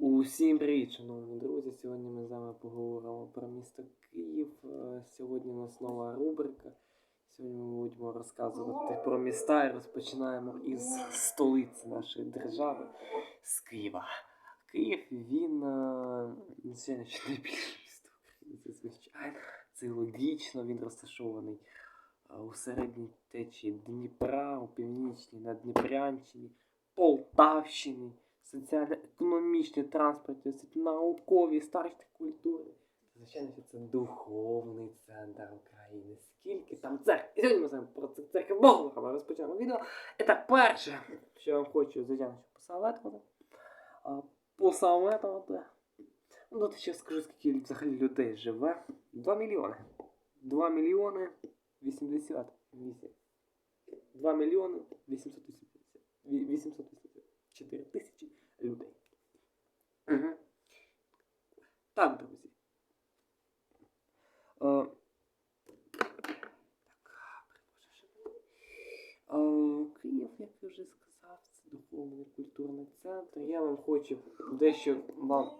Усім привіт, шановні друзі! Сьогодні ми з вами поговоримо про місто Київ. Е, Сьогодні у нас нова рубрика. Сьогодні ми будемо розказувати про міста і розпочинаємо із столиці нашої держави з Києва. Київ він е, звичайно, найбільше місто України, це звичайно. Це логічно, він розташований е, у середній течії Дніпра, у північній Наддніпрянщині, Полтавщині соціально-економічні, транспортні, наукові, старші культури. Звичайно, що це духовний центр України. Скільки там церкв? І сьогодні ми з про це церкви Богорова розпочнемо відео. І так, перше, що я хочу, звичайно, посоветувати. Посоветувати. Ну, от ще скажу, скільки взагалі людей живе. 2 мільйони. 2 мільйони 88. 2 мільйони 880. 884 тисячі людей. Угу. Так, друзі. Е, так, е, Київ, як я вже сказав, це духовний культурний центр. Я вам хочу дещо вам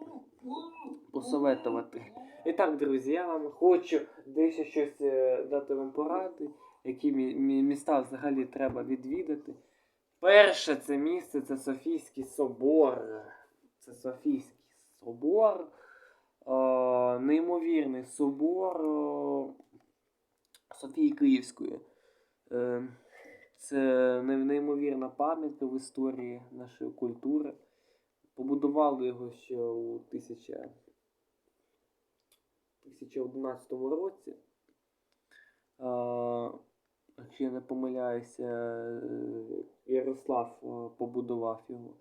посоветувати. І так, друзі, я вам хочу дещо щось е, дати вам поради, які мі- мі- міста взагалі треба відвідати. Перше це місце це Софійський собор. Це Софійський собор. Е, неймовірний собор е, Софії Київської. Е, це неймовірна пам'ятка в історії нашої культури. Побудували його ще у 1000 2011 році. Е, Якщо я не помиляюся, е, Ярослав е, побудував його.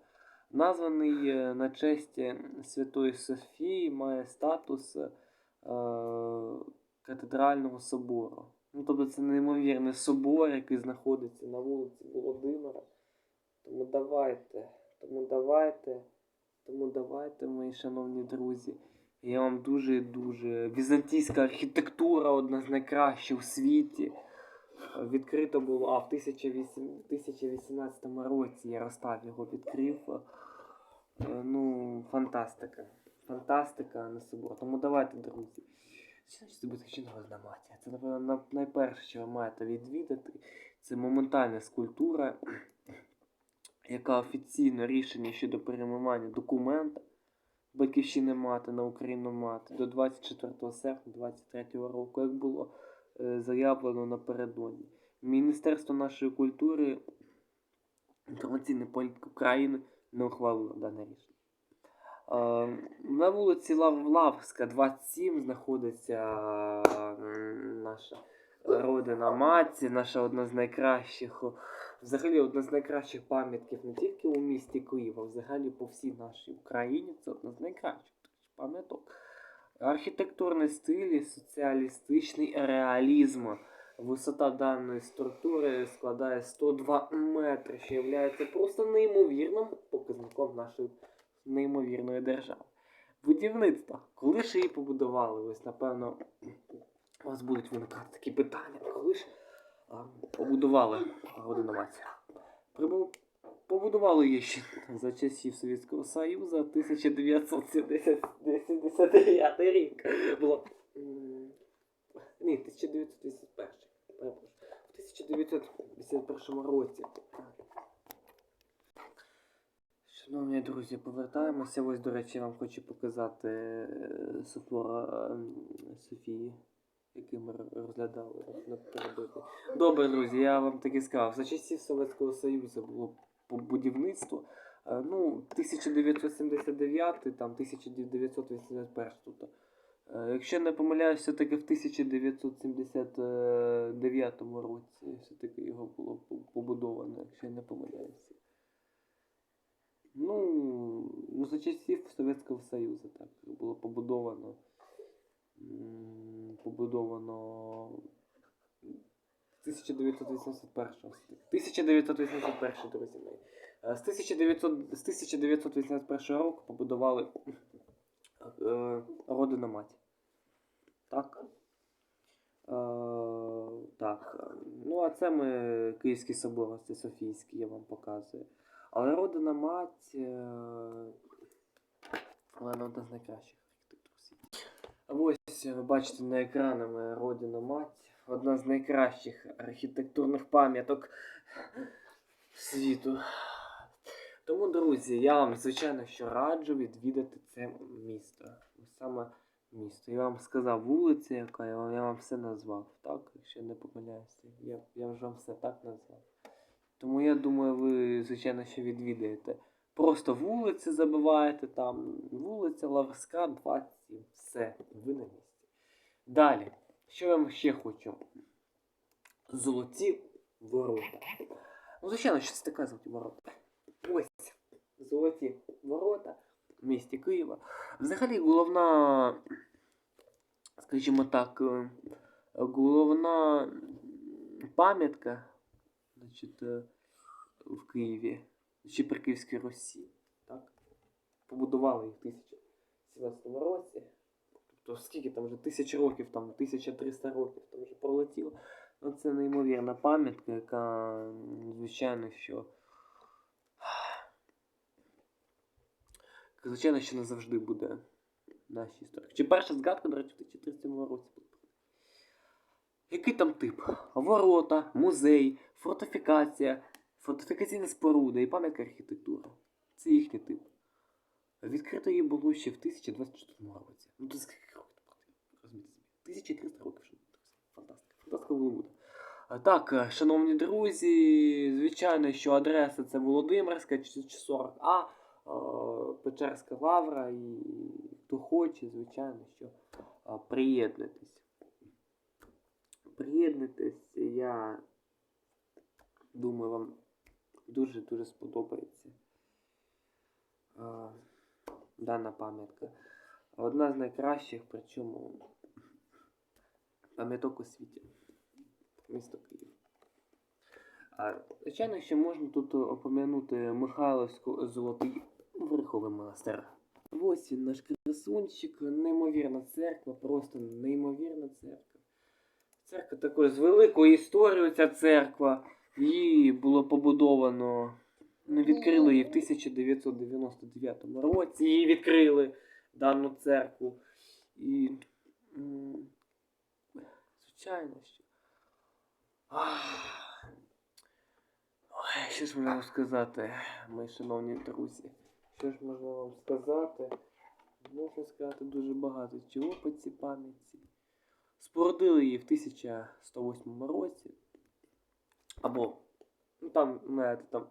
Названий е, на честь Святої Софії, має статус е, катедрального собору. Ну, тобто це неймовірний собор, який знаходиться на вулиці Володимира. Тому давайте, тому давайте, тому давайте, мої шановні друзі. Я вам дуже дуже. Візантійська архітектура одна з найкращих у світі. Відкрито було а, в 1008 1018 році Ярослав його відкрив. Е, Ну, фантастика. Фантастика, а не собор. Тому давайте, друзі. Батьківщина Громадія? Це, напевно, найперше, що ви маєте відвідати. Це моментальна скульптура, яка офіційно рішення щодо перейменування документа Батьківщини мати на Україну мати до 24 серпня 23 року, як було заявлено напередодні. Міністерство нашої культури інформаційної політики України не ухвалило дане рішення. Е, На вулиці Лав- Лавська, 27, знаходиться наша родина Маці, наша одна з найкращих, взагалі одна з найкращих пам'ятків не тільки у місті Києва, а взагалі по всій нашій Україні. Це одна з найкращих пам'яток. Архітектурний стиль, соціалістичний реалізм. Висота даної структури складає 102 метри, що є просто неймовірним показником нашої неймовірної держави. Будівництво. Коли ж її побудували? Ось, напевно, у вас будуть виникати такі питання. Коли ж а, побудували годину маці? Прибу- Побудували її ще за часів Совєтського Союзу 1979 рік. Було. Ні, 1981. перепрошую. В 1981 році. Шановні друзі, повертаємося. Ось, до речі, я вам хочу показати е, е, Софії, який ми розглядали. Добре, друзі, я вам таки сказав. За часів Совєтського Союзу було по- будівництво. е, Ну, 1979, там 1981. Тобто, е, якщо не помиляюсь, все-таки в 1979 році все-таки його було побудовано, якщо я не помиляюся. Ну, ну, за часів Совєтського Союзу так було побудовано. Побудовано 1981 1981, друзі мої. Е, З 1900, з 1981 року побудували е, родину мать. Так. Е, так. Ну, а це ми Київський собор, це Софійський, я вам показую. Але родина мать. е, одна з найкращих архітектур. А ось ви бачите на екранами Родина Мать. Одна з найкращих архітектурних пам'яток світу. Тому, друзі, я вам, звичайно, що раджу відвідати це місто. Саме місто. Я вам сказав вулиця, яка я вам, я вам все назвав, так? Якщо не помиляюся. Я, я вже вам все так назвав. Тому я думаю, ви, звичайно, що відвідаєте. Просто вулиці забиваєте там. Вулиця Лаврська, 27. Все, ви на місці. Далі. Що я вам ще хочу? Золоті ворота. Ну, звичайно, що це таке золоті ворота. Ось золоті ворота в місті Києва. Взагалі головна, скажімо так, е, головна пам'ятка значить, е, в Києві, чи при Київській Русі. Так? Побудували їх в 1017 році. Тобто скільки там вже тисяч років, там 1300 років там вже пролетіло. Ну, це неймовірна пам'ятка, яка, звичайно, що. Звичайно, що не завжди буде нашій історії. Чи перша згадка, до речі, в 1337 році була. Який там тип? Ворота, музей, фортифікація, фортифікаційна споруда і пам'ятка архітектури. Це їхній тип. Відкрито її було ще в 1024 році. Ну, то скільки? Розумієте собі? 1300 років, що Фантастика. Фантастика буде. Так, е, шановні друзі, звичайно, що адреса це Володимирська чи 40А, е, Печерська лавра, і хто хоче, звичайно, що е, приєднуйтесь. Приєднуйтесь, я думаю, вам дуже-дуже сподобається е, дана пам'ятка. Одна з найкращих, причому пам'яток у світі. Місто Київ. А, звичайно, ще можна тут опом'янути Михайловську Золотий Верховий монастир. Ось він наш красунчик, неймовірна церква, просто неймовірна церква. Церква також з великою історією ця церква. Її було побудовано. Ну, відкрили її в 1999 році. Її відкрили дану церкву. І. що. Ах. Ой, що ж можна сказати, мої шановні друзі? Що ж можна вам сказати? Можна сказати дуже багато чого по цій пам'ятці. Спорудили її в 1108 році. Або, ну там, знаєте, там,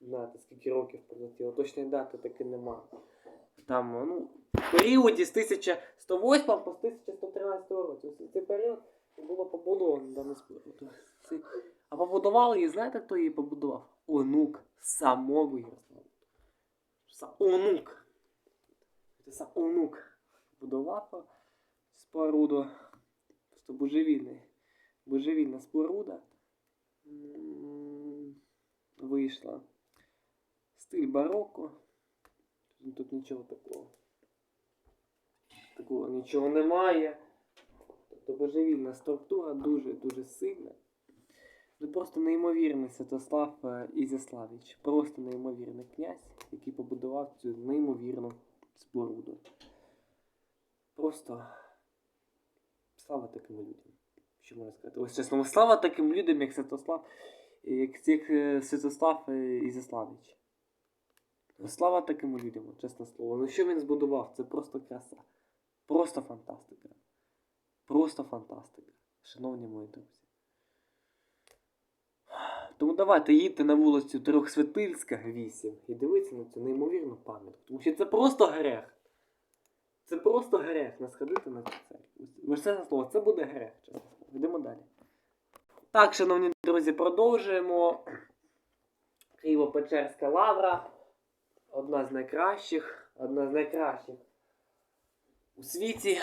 знаєте, скільки років пролетіло, точної дати таки нема. Там, ну, в періоді з 1108 по 1113 році. Цей період було побудовано дане споруду. Це- А побудували її, знаєте, хто її побудував? Онук самого Ярослава. Сам онук. Сам онук побудував споруду. Просто божевільний. Божевільна споруда. Вийшла. Стиль бароко. Тут нічого такого. Такого нічого немає. Тобто божевільна структура дуже-дуже сильна. Ну просто неймовірний Святослав е, Ізяславич. Просто неймовірний князь, який побудував цю неймовірну споруду. Просто слава таким людям. Що можна сказати? Ось чесно, слава таким людям, як Святослав, як як е, Святослав е, Ізяславич. Слава таким людям, чесне слово. Ну що він збудував? Це просто краса. Просто фантастика. Просто фантастика. Шановні мої друзі. Тому давайте їдьте на вулицю Трьохсвятильська 8 і дивіться на цю неймовірну пам'ятку. Тому що це просто грех. Це просто грех не сходити на цю церкву. Це слово, це буде грех. Йдемо далі. Так, шановні друзі, продовжуємо. Києво-Печерська лавра. Одна з найкращих. Одна з найкращих у світі.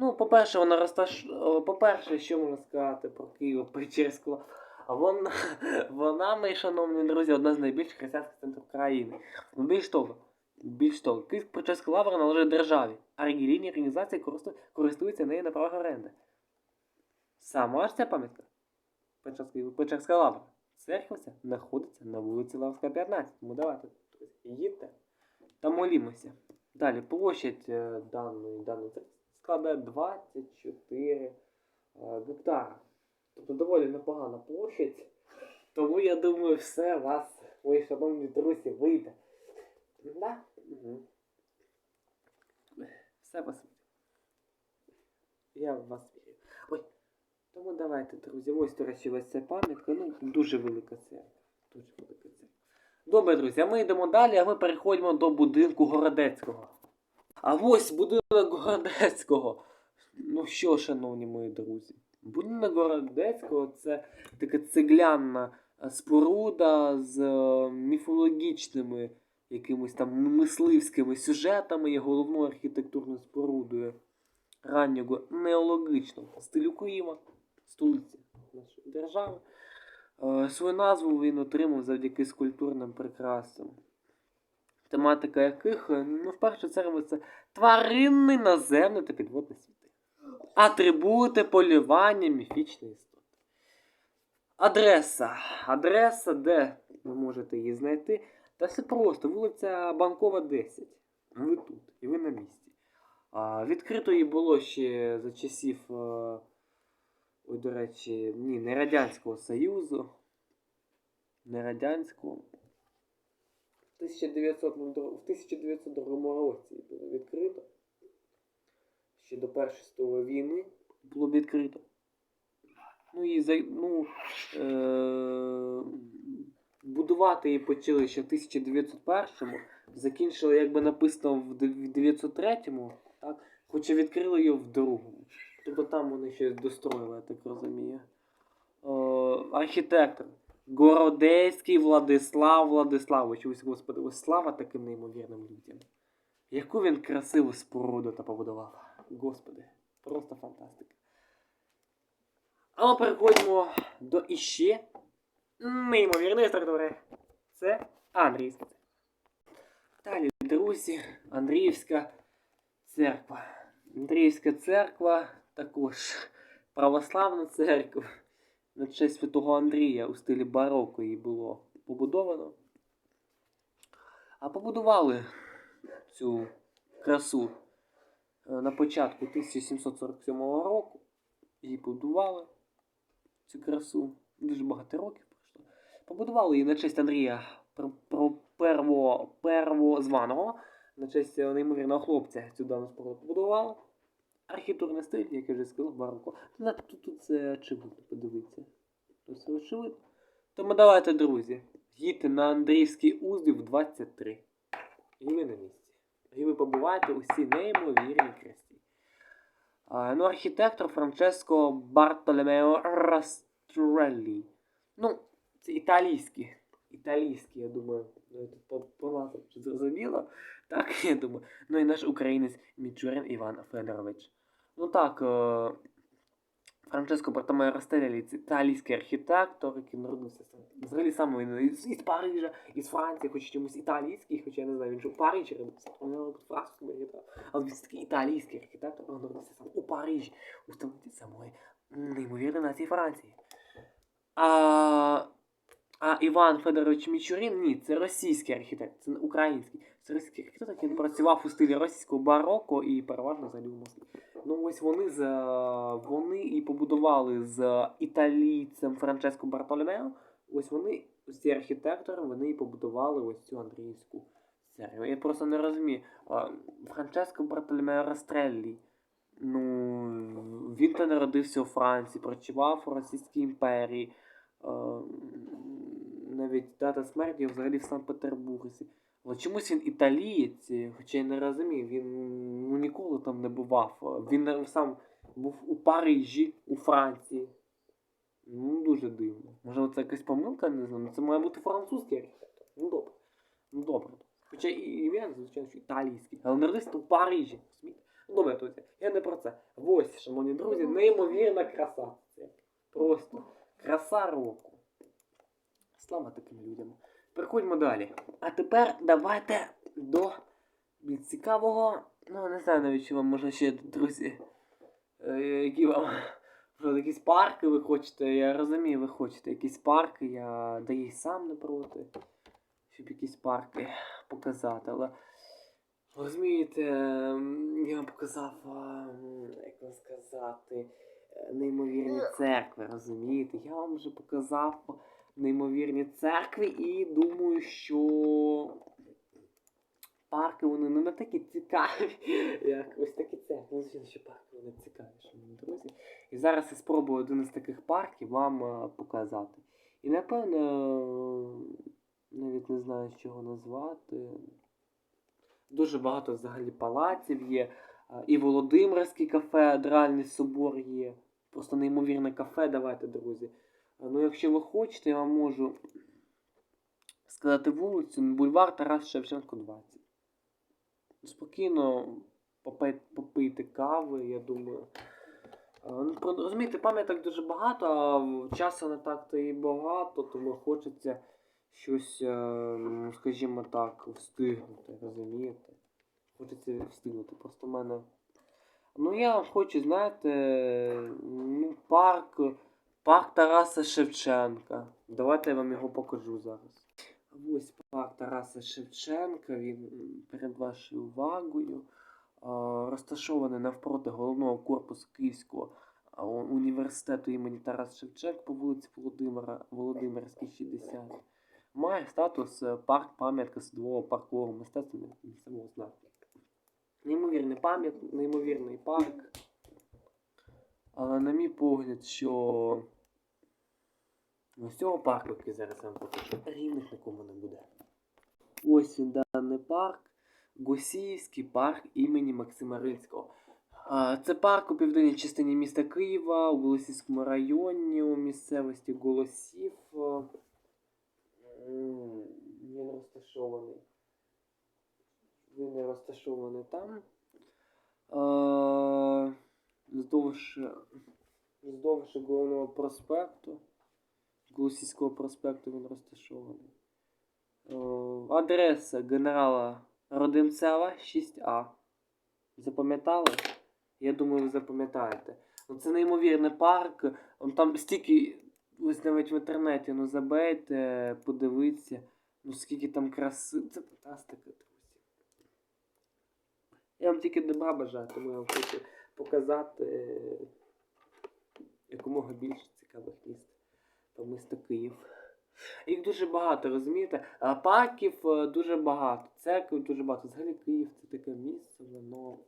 Ну, по-перше, вона розташ... По-перше, що можна сказати про Києво-Печерську лавру? А Вона, вона, мої шановні друзі, одна з найбільших християнських центрів країни. Більш того, більш того, Київ-Печерська лавра належить державі, а релігійні організації користуються нею на правах оренди. Сама ж ця пам'ятка Печерська, Печерська лавра. Церква знаходиться на вулиці Лавська, 15. Тому давайте їдьте та молімося Далі, площадь е, даної, даної церкви складає 24 е, гектара. Тобто доволі непогана площадь. Тому я думаю, все вас, мої шановні друзі, вийде. Да? Угу. Все вас. Я в вас вірю. Ой. Тому давайте, друзі. Ось, до речі, ось ця пам'ятка. Ну, дуже велика церква. Дуже велика церква. Добре, друзі, ми йдемо далі, а ми переходимо до будинку Городецького. А ось будинок Городецького. Ну що, шановні мої друзі, будинок Городецького це така цегляна споруда з е, міфологічними якимись там мисливськими сюжетами і головною архітектурною спорудою раннього неологічного стилю Києва, столиці нашої держави. Е, Свою назву він отримав завдяки скульптурним прикрасам, тематика яких, е, ну, в першу чергу, це тваринний, наземний та підводний світи. Атрибути полювання міфічної істоти. Адреса. Адреса, де ви можете її знайти. Та все просто, вулиця Банкова 10. Ви тут, і ви на місці. А, відкрито її було ще за часів, е, ой, до речі, ні, не Радянського Союзу. Не Радянського. 1902, в 1902 році було відкрито. Ще до Першої світової війни було відкрито. Ну і ну, е, будувати її почали ще в 1901-му, закінчили, як би написано, в 1903-му, так? хоча відкрили її в другому. Тобто там вони щось достроїли, я так розумію. Е, архітектор. Городецький Владислав Владиславович. Ось, господи, ось слава таким неймовірним людям. Яку він красиву споруду та побудував. Господи, просто фантастика. А ми переходимо до іще неймовірної структури. Це Андріївська. Далі, друзі, Андріївська церква. Андріївська церква також православна церква. На честь святого Андрія у стилі бароко її було побудовано. А побудували цю красу е, на початку 1747 року. Її побудували цю красу. Дуже багато років пройшло. Побудували її на честь Андрія пр- пр- перво, первозваного, на честь неймовірного хлопця цю дану споруду побудували. Архітектурний стиль, як я вже сказав, бароко. Тут, це очевидно, подивіться. Тут все очевидно. Тому давайте, друзі, їдьте на Андріївський узлів 23. І ви на місці. І ви побуваєте у цій неймовірній красі. А, ну, архітектор Франческо Бартоломео Растреллі. Ну, це італійський. Італійський, я думаю, ну, по чи зрозуміло. Так, я думаю. Ну і наш українець Мічурин Іван Федорович. Ну так, е, Франческо Бартомео Растреллі це італійський архітектор, який народився. Взагалі саме він із, Парижа, із Франції, хоч чомусь італійський, хоча я не знаю, він же у Парижі архітектор. Але він такий італійський архітектор, він народився сам у Парижі, у столиці самої неймовірної нації Франції. А, а Іван Федорович Мічурін, ні, це російський архітектор, це не український. Це російський архітектор, який працював у стилі російського бароко і переважно взагалі в Москві. Ну ось вони з вони і побудували з італійцем Франческо Бартоломео. Ось вони, ось ці архітектори, вони і побудували ось цю Андріївську церкву. Я просто не розумію. Франческо Бартоломео Растреллі. Ну, він то народився у Франції, працював у Російській імперії. Е, навіть дата смерті взагалі в Санкт-Петербурзі. Але чомусь він італієць, хоча я не розумію, він ну, ніколи там не бував. Він е, сам був у Парижі, у Франції. Ну, дуже дивно. Може, це якась помилка, не знаю. Ну, Це має бути французький архітектор. Ну добре. Ну добре. Хоча і ім'я, звичайно, італійський. Але народився у Парижі. Ну добре, друзі, я не про це. Ось, шановні друзі, неймовірна краса. Просто краса року. Слава таким людям. Переходьмо далі. А тепер давайте до більш цікавого. Ну, не знаю навіть, чи вам можна ще, друзі. е, Які вам. Може, якісь парки ви хочете. Я розумію, ви хочете якісь парки, я да і сам не проти. Щоб якісь парки показати. Але Розумієте, я вам показав, як вам сказати, е, неймовірні церкви, розумієте? Я вам вже показав неймовірні церкви і думаю, що парки вони не такі цікаві, як ось такі церкви. Ну, звичайно, що парки вони цікаві, шановні друзі. І зараз я спробую один із таких парків вам е, показати. І напевно, е, навіть не знаю, з чого назвати. Дуже багато взагалі палаців є. І Володимирський кафедральний собор є. Просто неймовірне кафе, давайте, друзі. Ну, якщо ви хочете, я вам можу сказати вулицю, бульвар Тарас Шевченко 20. Спокійно попи- попийте кави, я думаю. Ну, розумієте, пам'яток дуже багато, а часу не так-то і багато, тому хочеться щось, е, скажімо так, встигнути, розумієте? Хочеться встигнути. Просто в мене. Ну, я хочу, знаєте, ну, парк, парк Тараса Шевченка. Давайте я вам його покажу зараз. Ось парк Тараса Шевченка, він перед вашою увагою. Розташований навпроти головного корпусу Київського університету імені Тараса Шевченка по вулиці Володимира Володимирській 60. Має статус е, парк пам'ятка садового паркового мистецтва місцевого знаку. Неймовірний пам'ят, неймовірний парк. Але на мій погляд, що з цього парку, який зараз вам покажу, рівних нікому не буде. Ось він даний парк. Гусіївський парк імені Максима Рильського. Це парк у південній частині міста Києва, у Голосівському районі, у місцевості Голосів. Він розташований. Він розташований там. А, Вздовж, вздовж головного проспекту. Голосівського проспекту він розташований. Адреса генерала Родимцева 6А. Запам'ятали? Я думаю, ви запам'ятаєте. Ну, це неймовірний парк. Там стільки, ось навіть в інтернеті, ну забейте, подивіться. Ну скільки там краси. Це фантастика, друзі. Я вам тільки добра бажаю, тому я вам хочу показати е, якомога більше цікавих міст по місту Київ. Їх дуже багато, розумієте? Парків е, дуже багато, церкв дуже багато. Взагалі Київ це таке місце, воно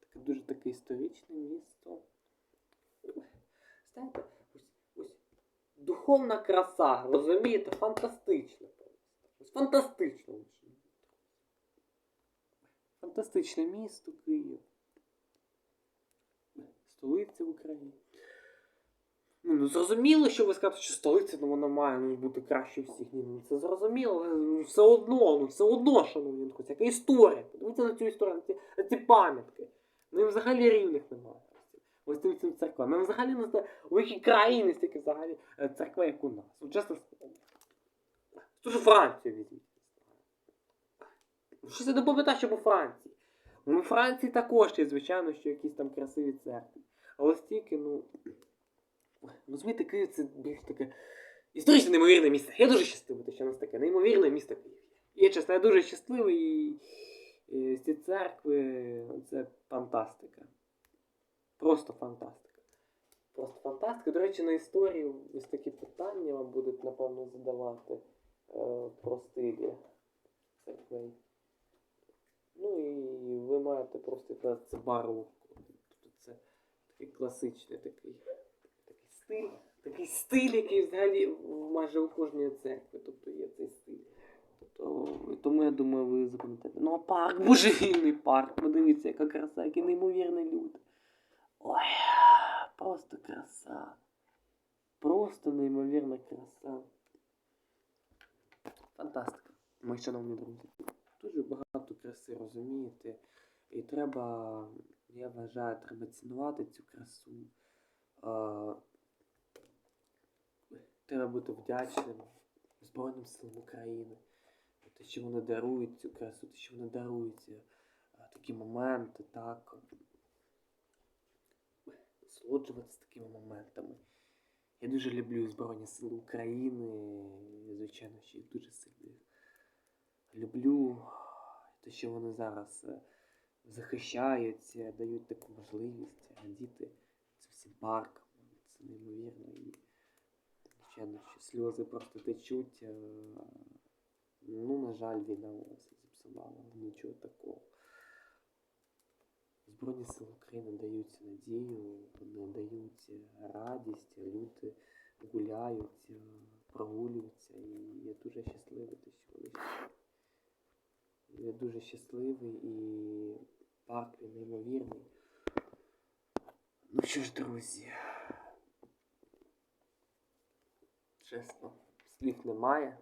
таке дуже таке історичне місто. Знаєте, ось, ось духовна краса, розумієте? Фантастично. лише. Фантастичне місто Київ. Столиця України. Ну, ну зрозуміло, що ви скажете, що столиця ну, вона має ну, бути краще всіх. Ні, ну це зрозуміло, але ну, все одно, ну все одно, шановні друзі, яка історія. Подивіться на цю історію, на ці, на ці пам'ятки. Ну їм взагалі рівних немає. Ось цим цим церквам. Ми взагалі не знаємо, у якій країні стільки взагалі е, церкви, як у нас. От чесно сказати. Ту Францію візьміть. Що це не пам'ятає, що у Франції? Ну, у Франції також є, звичайно, що якісь там красиві церкви. Але стільки, ну. Розумієте, Київ це більш таке історично неймовірне місце. Я дуже щасливий, що у нас таке неймовірне місто Київ. Я чесно, я дуже щасливий і, і ці церкви це фантастика. Просто фантастика. Просто фантастика. До речі, на історії ось такі питання вам будуть, напевно, задавати е, про стилі церквей. Ну і ви маєте просто це барву. Тобто це такий класичний такий стиль. Такий стиль, який взагалі майже у кожній церкві. Тобто є цей стиль. Тобто, тому я думаю, ви запам'ятаєте. Ну а парк, божевільний парк. Подивіться, яка краса, які неймовірні люди. Ой, просто краса. Просто неймовірна краса. Фантастика, мої шановні друзі. Дуже багато краси, розумієте? І треба, я вважаю, треба цінувати цю красу. Треба бути вдячним Збройним силам України. Те, що вони дарують цю красу, те, що вони дарують а, такі моменти, так. Насолоджуватися такими моментами. Я дуже люблю Збройні Сили України. Звичайно, що їх дуже сильно люблю. те, що вони зараз е, захищаються, дають таку можливість радіти цим всім паркам. Це неймовірно. Що сльози просто течуть. е, Ну, на жаль, війна нас зіпсувала, нічого такого. Збройні сили України дають надію, вони дають радість, люди гуляють, е, прогулюються, і я дуже щасливий, те, що вони. Я дуже щасливий і парк він неймовірний. Ну що ж, друзі, чесно, слів немає,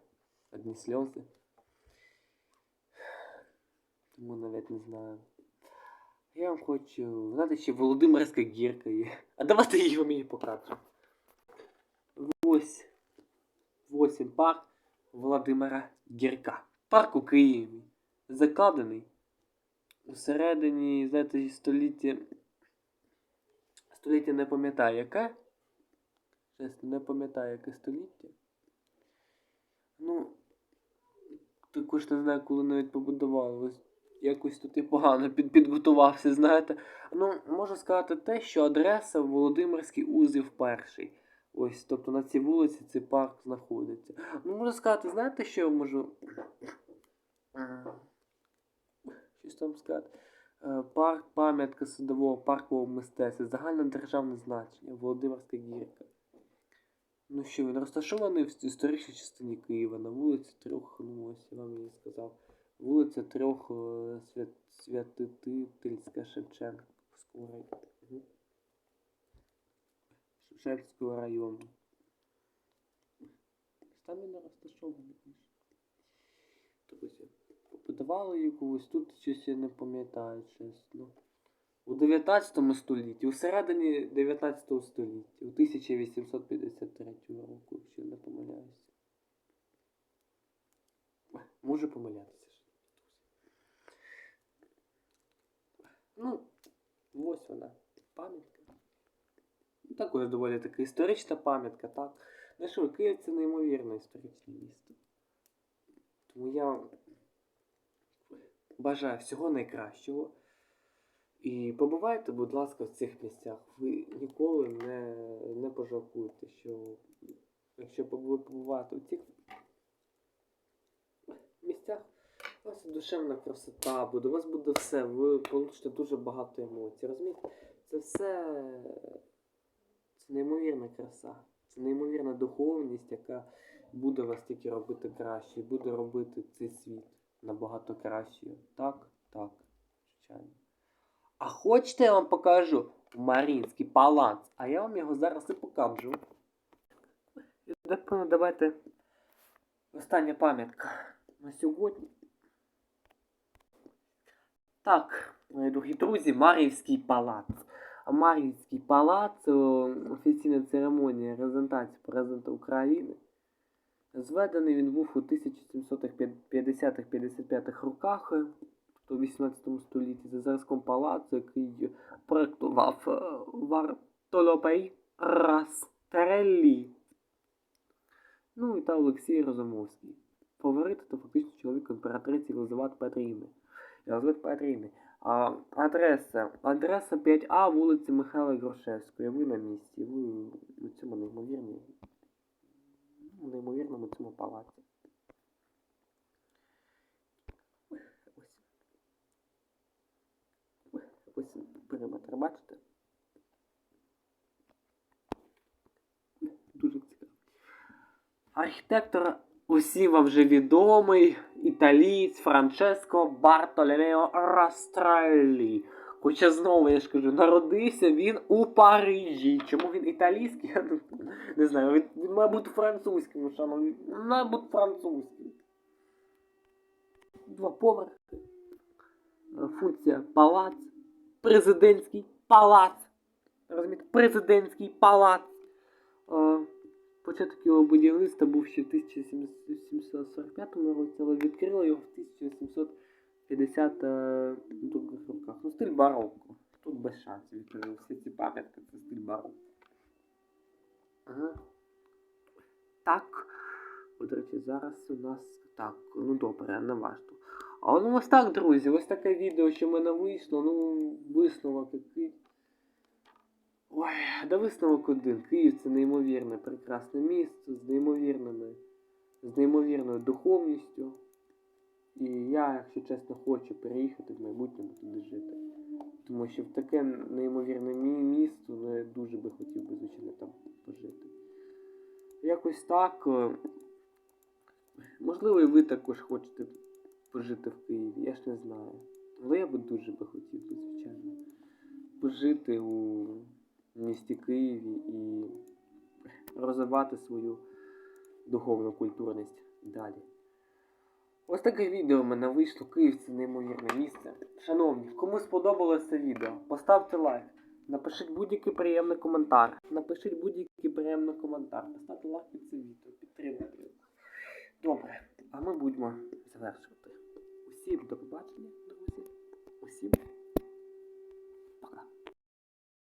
одні сльози. Тому навіть не знаю. Я вам хочу. Знаєте, ще Володимирська гірка є. А давайте її вам її покажу. Ось. Ось парк Володимира Гірка. Парк у Києві. Закладений. У середині, знаєте, століття. Століття не пам'ятаю яке. Чесно, не пам'ятаю яке століття. Ну. Також не знаю, коли навіть побудували. Ось якось тут і погано під, підготувався, знаєте. Ну, можу сказати те, що адреса Володимирський узів перший. Ось, тобто на цій вулиці цей парк знаходиться. Ну, можу сказати, знаєте, що я можу. Щось там сказати. Е, Парк пам'ятка садового паркового мистецтва, загальне державне значення, Володимирська гірка. Ну що, він розташований в історичній частині Києва на вулиці трьох, ну ось я вам її сказав. Вулиця трьох е, свят, Святителівська Шевченківського району. Шевченківського району. Там він розташований. Друзі, побудували якогось, тут щось я не пам'ятаю, чесно. У 19 столітті, у середині 19 століття, у 1853 року, якщо я не помиляюся. Можу помилятися. Ну, ось вона, пам'ятка. Ну, Також доволі така історична пам'ятка, так. Ну що, Київ це неймовірно історичне місто. Тому я бажаю всього найкращого. І побувайте, будь ласка, в цих місцях. Ви ніколи не, не пожалкуєте, що якщо ви побуваєте в цих місцях, у вас душевна красота буде, у вас буде все, ви получите дуже багато емоцій. Розумієте? Це все це неймовірна краса, це неймовірна духовність, яка буде вас тільки робити краще, буде робити цей світ набагато краще. Так, так, звичайно. А хочете, я вам покажу Марінський палац, а я вам його зараз і покажу. Напевно, давайте остання пам'ятка на сьогодні. Так, мої дорогі друзі, Мар'ївський палац. А Мар'ївський палац офіційна церемонія презентації президента України. Зведений він був у 1750-55 роках, тобто у 18 столітті, за зразком палацу, який проєктував е, Вартолопей Растереллі. Ну і та Олексій Розумовський. Фаворит та фактично чоловік імператриці Єлизавет Петрівни. Єлизавет Петрівни. А, адреса. Адреса 5А вулиці Михайла Грушевської. Ви на місці. Ви у цьому неймовірній. У неймовірному цьому палаці. Ось. Периметр, бачите? Дуже цікаво. Архітектор усім вам вже відомий італієць Франческо Бартолемео Растреллі. Хоча знову я ж кажу, народився він у Парижі. Чому він італійський? Я не, знаю. Він, він має бути французьким, шановні. Він має бути французьким. Два поверхи. Функція палац. Президентський палац. Розумієте? Президентський палац. Е, Початок його будівництва був ще в 1745 році, але відкрили його в 1752 роках. Ну, стиль барокко. Тут без шансів відкрили всі ці пам'ятки, це стиль барокко. Ага. Так. От, речі, зараз у нас. Так, ну добре, не важливо. А ну ось так, друзі, ось таке відео, що в мене вийшло. Ну, висновок який. Ой, да висновок один. Київ це неймовірне, прекрасне місце з неймовірними, з неймовірною духовністю. І я, якщо чесно, хочу переїхати в майбутньому туди жити. Тому що в таке неймовірне місто ну, я дуже би хотів би, звичайно, там пожити. Якось так. е, Можливо, і ви також хочете пожити в Києві, я ж не знаю. Але я би дуже би хотів звичайно, пожити у місті Києві і розвивати свою духовну культурність далі. Ось таке відео в мене вийшло. Київ це неймовірне місце. Шановні, кому сподобалось це відео, поставте лайк. Напишіть будь-який приємний коментар. Напишіть будь-який приємний коментар. Поставте лайк під це відео. Підтримуйте. його. Добре, а ми будемо завершувати. Усім до побачення, друзі. Усім.